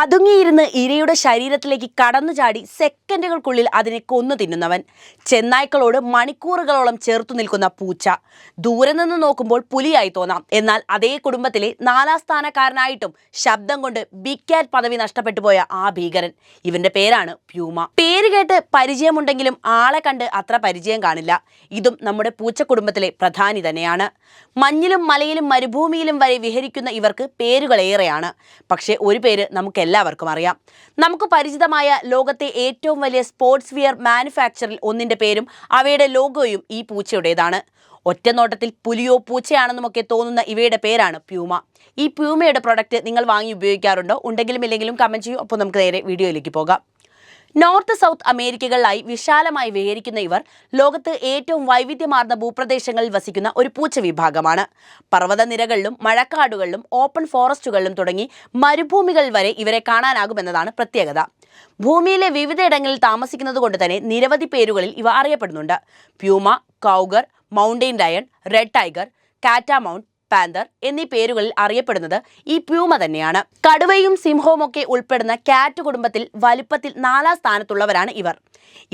പതുങ്ങിയിരുന്ന് ഇരയുടെ ശരീരത്തിലേക്ക് കടന്നു ചാടി സെക്കൻഡുകൾക്കുള്ളിൽ അതിനെ കൊന്നു തിന്നുന്നവൻ. ചെന്നായ്ക്കളോട് മണിക്കൂറുകളോളം ചേർത്തു നിൽക്കുന്ന പൂച്ച. ദൂരെ നിന്ന് നോക്കുമ്പോൾ പുലിയായി തോന്നാം. എന്നാൽ അതേ കുടുംബത്തിലെ നാലാം സ്ഥാനക്കാരനായിട്ടും ശബ്ദം കൊണ്ട് ബിഗ് പദവി നഷ്ടപ്പെട്ടു പോയ ആ ഭീകരൻ. ഇവന്റെ പേരാണ് പ്യൂമ. പേര് കേട്ട് പരിചയമുണ്ടെങ്കിലും ആളെ കണ്ട് അത്ര പരിചയം കാണില്ല. ഇതും നമ്മുടെ പൂച്ച കുടുംബത്തിലെ പ്രധാനി തന്നെയാണ്. മഞ്ഞിലും മലയിലും മരുഭൂമിയിലും വരെ വിഹരിക്കുന്ന ഇവർക്ക് പേരുകളേറെയാണ്. പക്ഷേ ഒരു പേര് നമുക്ക് എല്ലാവർക്കും അറിയാം. നമുക്ക് പരിചിതമായ ലോകത്തെ ഏറ്റവും വലിയ സ്പോർട്സ് വിയർ മാനുഫാക്ചറിൽ ഒന്നിന്റെ പേരും അവയുടെ ലോഗോയും ഈ പൂച്ചയുടേതാണ്. ഒറ്റനോട്ടത്തിൽ പുലിയോ പൂച്ചയാണെന്നുമൊക്കെ തോന്നുന്ന ഇവയുടെ പേരാണ് പ്യൂമ. ഈ പ്യൂമയുടെ പ്രൊഡക്റ്റ് നിങ്ങൾ വാങ്ങി ഉപയോഗിക്കാറുണ്ടോ? ഉണ്ടെങ്കിലും ഇല്ലെങ്കിലും കമന്റ് ചെയ്യൂ. അപ്പോൾ നമുക്ക് നേരെ വീഡിയോയിലേക്ക് പോകാം. നോർത്ത് സൗത്ത് അമേരിക്കകളിലായി വിശാലമായി വിഹരിക്കുന്ന ഇവർ ലോകത്ത് ഏറ്റവും വൈവിധ്യമാർന്ന ഭൂപ്രദേശങ്ങളിൽ വസിക്കുന്ന ഒരു പൂച്ച വിഭാഗമാണ് പർവതനിരകളിലും മഴക്കാടുകളിലും ഓപ്പൺ ഫോറസ്റ്റുകളിലും തുടങ്ങി മരുഭൂമികൾ വരെ ഇവരെ കാണാനാകുമെന്നതാണ് പ്രത്യേകത. ഭൂമിയിലെ വിവിധയിടങ്ങളിൽ താമസിക്കുന്നത് കൊണ്ട് തന്നെ നിരവധി പേരുകളിൽ ഇവ അറിയപ്പെടുന്നുണ്ട്. Puma cougar mountain lion red tiger catamount panther എന്നീ പേരുകളിൽ അറിയപ്പെടുന്നത് ഈ പ്യൂമ തന്നെയാണ്. കടുവയും സിംഹവും ഒക്കെ ഉൾപ്പെടുന്ന കാറ്റ് കുടുംബത്തിൽ വലുപ്പത്തിൽ നാലാം സ്ഥാനത്തുള്ളവരാണ് ഇവർ.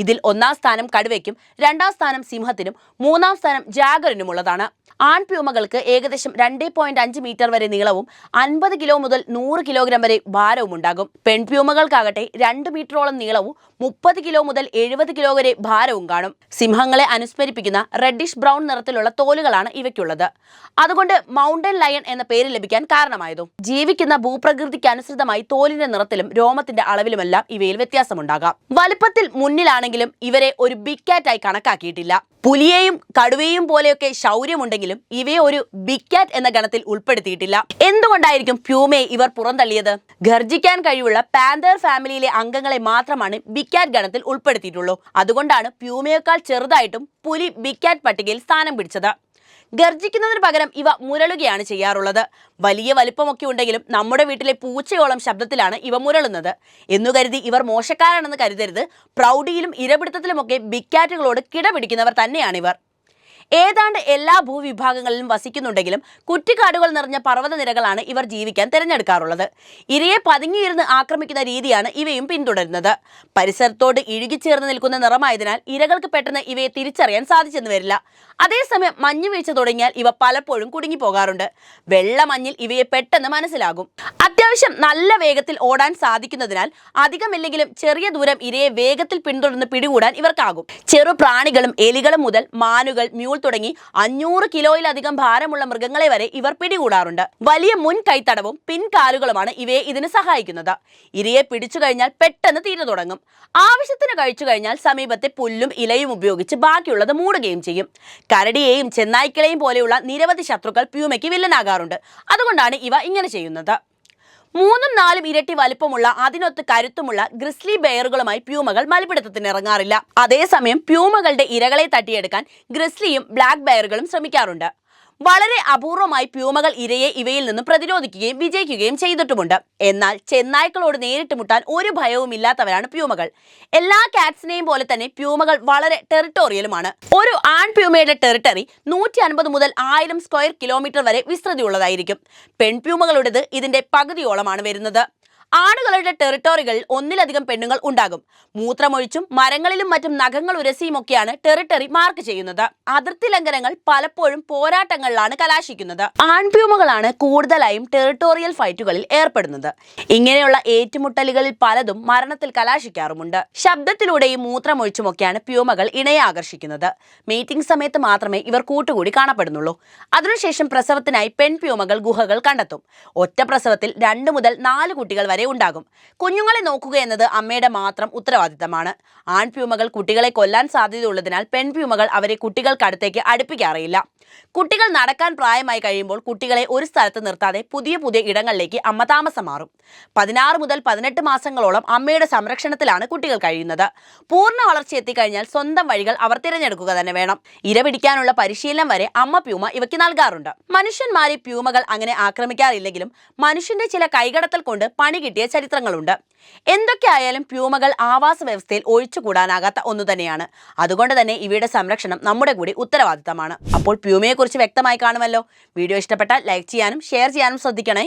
ഇതിൽ ഒന്നാം സ്ഥാനം കടുവയ്ക്കും രണ്ടാം സ്ഥാനം സിംഹത്തിനും മൂന്നാം സ്ഥാനം ജാഗറിനുമുള്ളതാണ് ആൺപ്യൂമകൾക്ക് ഏകദേശം രണ്ട് പോയിന്റ് അഞ്ച് മീറ്റർ വരെ നീളവും അൻപത് കിലോ മുതൽ നൂറ് കിലോഗ്രാം വരെ ഭാരവും ഉണ്ടാകും. പെൺപ്യൂമകൾക്കാകട്ടെ രണ്ട് മീറ്ററോളം നീളവും മുപ്പത് കിലോ മുതൽ എഴുപത് കിലോ വരെ ഭാരവും കാണും. സിംഹങ്ങളെ അനുസ്മരിപ്പിക്കുന്ന റെഡിഷ് ബ്രൗൺ നിറത്തിലുള്ള തോലുകളാണ് ഇവയ്ക്കുള്ളത്. അതുകൊണ്ട് മൗണ്ടൻ ലയൺ എന്ന പേര് ലഭിക്കാൻ കാരണമായതും. ജീവിക്കുന്ന ഭൂപ്രകൃതിക്ക് അനുസൃതമായി തോലിന്റെ നിറത്തിലും രോമത്തിന്റെ അളവിലുമെല്ലാം ഇവയിൽ വ്യത്യാസമുണ്ടാകാം. വലുപ്പത്തിൽ മുന്നിലാണെങ്കിലും ഇവരെ ഒരു ബിഗ് കാറ്റായി കണക്കാക്കിയിട്ടില്ല. പുലിയെയും കടുവയും പോലെയൊക്കെ ശൗര്യമുണ്ടെങ്കിലും ഇവയെ ഒരു ബിഗ് കാറ്റ് എന്ന ഗണത്തിൽ ഉൾപ്പെടുത്തിയിട്ടില്ല. എന്തുകൊണ്ടായിരിക്കും പ്യൂമയെ ഇവർ പുറന്തള്ളിയത്? ഗർജിക്കാൻ കഴിവുള്ള പാന്തർ ഫാമിലിയിലെ അംഗങ്ങളെ മാത്രമാണ് ബിഗ് കാറ്റ് ഗണത്തിൽ ഉൾപ്പെടുത്തിയിട്ടുള്ളൂ. അതുകൊണ്ടാണ് പ്യൂമയേക്കാൾ ചെറുതായിട്ടും പുലി ബിഗ് കാറ്റ് പട്ടികയിൽ സ്ഥാനം പിടിച്ചത്. ഗർജിക്കുന്നതിന് പകരം ഇവ മുരളുകയാണ് ചെയ്യാറുള്ളത്. വലിയ വലിപ്പമൊക്കെ ഉണ്ടെങ്കിലും നമ്മുടെ വീട്ടിലെ പൂച്ചയോളം ശബ്ദത്തിലാണ് ഇവ മുരളുന്നത്. എന്നു കരുതി ഇവർ മോശക്കാരാണെന്ന് കരുതരുത്. പ്രൗഢിയിലും ഇരപിടുത്തത്തിലുമൊക്കെ ബിക്കാറ്റുകളോട് കിടപിടിക്കുന്നവർ തന്നെയാണ് ഇവർ ഏതാണ്ട് എല്ലാ ഭൂവിഭാഗങ്ങളിലും വസിക്കുന്നുണ്ടെങ്കിലും കുറ്റിക്കാടുകൾ നിറഞ്ഞ പർവതനിരകളാണ് ഇവർ ജീവിക്കാൻ തിരഞ്ഞെടുക്കാറുള്ളത്. ഇരയെ പതുങ്ങിയിരുന്ന് ആക്രമിക്കുന്ന രീതിയാണ് ഇവയും പിന്തുടരുന്നത്. പരിസരത്തോട് ഇഴുകിച്ചേർന്ന് നിൽക്കുന്ന നിറമായതിനാൽ ഇരകൾക്ക് പെട്ടെന്ന് ഇവയെ തിരിച്ചറിയാൻ സാധിച്ചെന്ന് വരില്ല. അതേസമയം മഞ്ഞ് വീഴ്ച തുടങ്ങിയാൽ ഇവ പലപ്പോഴും കുടുങ്ങി പോകാറുണ്ട് വെള്ള മഞ്ഞിൽ ഇവയെ പെട്ടെന്ന് മനസ്സിലാകും. അത്യാവശ്യം നല്ല വേഗത്തിൽ ഓടാൻ സാധിക്കുന്നതിനാൽ അധികമില്ലെങ്കിലും ചെറിയ ദൂരം ഇരയെ വേഗത്തിൽ പിന്തുടർന്ന് പിടികൂടാൻ ഇവർക്കാകും. ചെറു പ്രാണികളും എലികളും മുതൽ മാനുകൾ മ്യൂൾ തുടങ്ങി അഞ്ഞൂറ് കിലോയിലധികം ഭാരമുള്ള മൃഗങ്ങളെ വരെ ഇവർ പിടികൂടാറുണ്ട്. വലിയ മുൻ കൈത്തടവും പിൻകാലുകളുമാണ് ഇവയെ ഇതിന് സഹായിക്കുന്നത്. ഇരയെ പിടിച്ചു കഴിഞ്ഞാൽ പെട്ടെന്ന് തീരെ തുടങ്ങും. ആവശ്യത്തിന് കഴിച്ചു കഴിഞ്ഞാൽ സമീപത്തെ പുല്ലും ഇലയും ഉപയോഗിച്ച് ബാക്കിയുള്ളത് മൂടുകയും ചെയ്യും. കരടിയെയും ചെന്നായ്ക്കളെയും പോലെയുള്ള നിരവധി ശത്രുക്കൾ പ്യൂമയ്ക്ക് വില്ലനാകാറുണ്ട്. അതുകൊണ്ടാണ് ഇവ ഇങ്ങനെ ചെയ്യുന്നത്. മൂന്നും നാലും ഇരട്ടി വലുപ്പമുള്ള അതിനൊത്ത് കരുത്തുമുള്ള ഗ്രിസ്ലി ബെയറുകളുമായി പ്യൂമകൾ മൽപിടുത്തത്തിന് ഇറങ്ങാറില്ല. അതേസമയം പ്യൂമകളുടെ ഇരകളെ തട്ടിയെടുക്കാൻ ഗ്രിസ്ലിയും ബ്ലാക്ക് ബെയറുകളും ശ്രമിക്കാറുണ്ട്. വളരെ അപൂർവമായി പ്യൂമകൾ ഇരയെ ഇവയിൽ നിന്ന് പ്രതിരോധിക്കുകയും വിജയിക്കുകയും ചെയ്തിട്ടുമുണ്ട്. എന്നാൽ ചെന്നായ്ക്കളോട് നേരിട്ട് മുട്ടാൻ ഒരു ഭയവും ഇല്ലാത്തവരാണ് പ്യൂമകൾ. എല്ലാ കാറ്റ്സിനെയും പോലെ തന്നെ പ്യൂമകൾ വളരെ ടെറിട്ടോറിയലുമാണ്. ഒരു ആൺ പ്യൂമയുടെ ടെറിട്ടറി നൂറ്റി അൻപത് മുതൽ ആയിരം സ്ക്വയർ കിലോമീറ്റർ വരെ വിസ്തൃതിയുള്ളതായിരിക്കും. പെൺപ്യൂമകളുടേത് ഇതിന്റെ പകുതിയോളമാണ് വരുന്നത്. ആണുകളുടെ ടെറിട്ടറികളിൽ ഒന്നിലധികം പെണ്ണുങ്ങൾ ഉണ്ടാകും. മൂത്രമൊഴിച്ചും മരങ്ങളിലും മറ്റും നഖങ്ങൾ ഉരസിയുമൊക്കെയാണ് ടെറിട്ടറി മാർക്ക് ചെയ്യുന്നത്. അതിർത്തി ലംഘനങ്ങൾ പലപ്പോഴും പോരാട്ടങ്ങളിലാണ് കലാശിക്കുന്നത്. ആൺപ്യൂമകളാണ് കൂടുതലായും ടെറിട്ടോറിയൽ ഫൈറ്റുകളിൽ ഏർപ്പെടുന്നത്. ഇങ്ങനെയുള്ള ഏറ്റുമുട്ടലുകളിൽ പലതും മരണത്തിൽ കലാശിക്കാറുമുണ്ട്. ശബ്ദത്തിലൂടെയും മൂത്രമൊഴിച്ചുമൊക്കെയാണ് പ്യൂമകൾ ഇണയെ ആകർഷിക്കുന്നത്. മീറ്റിംഗ് സമയത്ത് മാത്രമേ ഇവർ കൂട്ടുകൂടി കാണപ്പെടുന്നുള്ളൂ. അതിനുശേഷം പ്രസവത്തിനായി പെൺപ്യൂമകൾ ഗുഹകൾ കണ്ടെത്തും. ഒറ്റ പ്രസവത്തിൽ രണ്ട് മുതൽ നാല് കുട്ടികൾ വരെ ഉണ്ടാകും. കുഞ്ഞുങ്ങളെ നോക്കുക എന്നത് അമ്മയുടെ മാത്രം ഉത്തരവാദിത്തമാണ്. ആൺപ്യൂമകൾ കുട്ടികളെ കൊല്ലാൻ സാധ്യതയുള്ളതിനാൽ പെൺപ്യൂമകൾ അവരെ കുട്ടികൾക്കടുത്തേക്ക് അടുപ്പിക്കാറില്ല. കുട്ടികൾ നടക്കാൻ പ്രായമായി കഴിയുമ്പോൾ കുട്ടികളെ ഒരു സ്ഥലത്ത് നിർത്താതെ പുതിയ പുതിയ ഇടങ്ങളിലേക്ക് അമ്മ താമസം മാറും. പതിനാറ് മുതൽ പതിനെട്ട് മാസങ്ങളോളം അമ്മയുടെ സംരക്ഷണത്തിലാണ് കുട്ടികൾ കഴിയുന്നത്. പൂർണ വളർച്ച എത്തിക്കഴിഞ്ഞാൽ സ്വന്തം വഴികൾ അവർ തിരഞ്ഞെടുക്കുക തന്നെ വേണം. ഇര പിടിക്കാനുള്ള പരിശീലനം വരെ അമ്മ പ്യൂമ ഇവയ്ക്ക് നൽകാറുണ്ട്. മനുഷ്യന്മാരെ പ്യൂമകൾ അങ്ങനെ ആക്രമിക്കാറില്ലെങ്കിലും മനുഷ്യന്റെ ചില കൈകടത്തൽ കൊണ്ട് പണി കിട്ടിയ ചരിത്രങ്ങളുണ്ട്. എന്തൊക്കെയായാലും പ്യൂമകൾ ആവാസ വ്യവസ്ഥയിൽ ഒഴിച്ചുകൂടാനാകാത്ത ഒന്നു തന്നെയാണ്. അതുകൊണ്ട് തന്നെ ഇവയുടെ സംരക്ഷണം നമ്മുടെ കൂടി ഉത്തരവാദിത്തമാണ്. അപ്പോൾ പ്യൂമയെക്കുറിച്ച് വ്യക്തമായി കാണുമല്ലോ. വീഡിയോ ഇഷ്ടപ്പെട്ടാൽ ലൈക്ക് ചെയ്യാനും ഷെയർ ചെയ്യാനും ശ്രദ്ധിക്കണേ.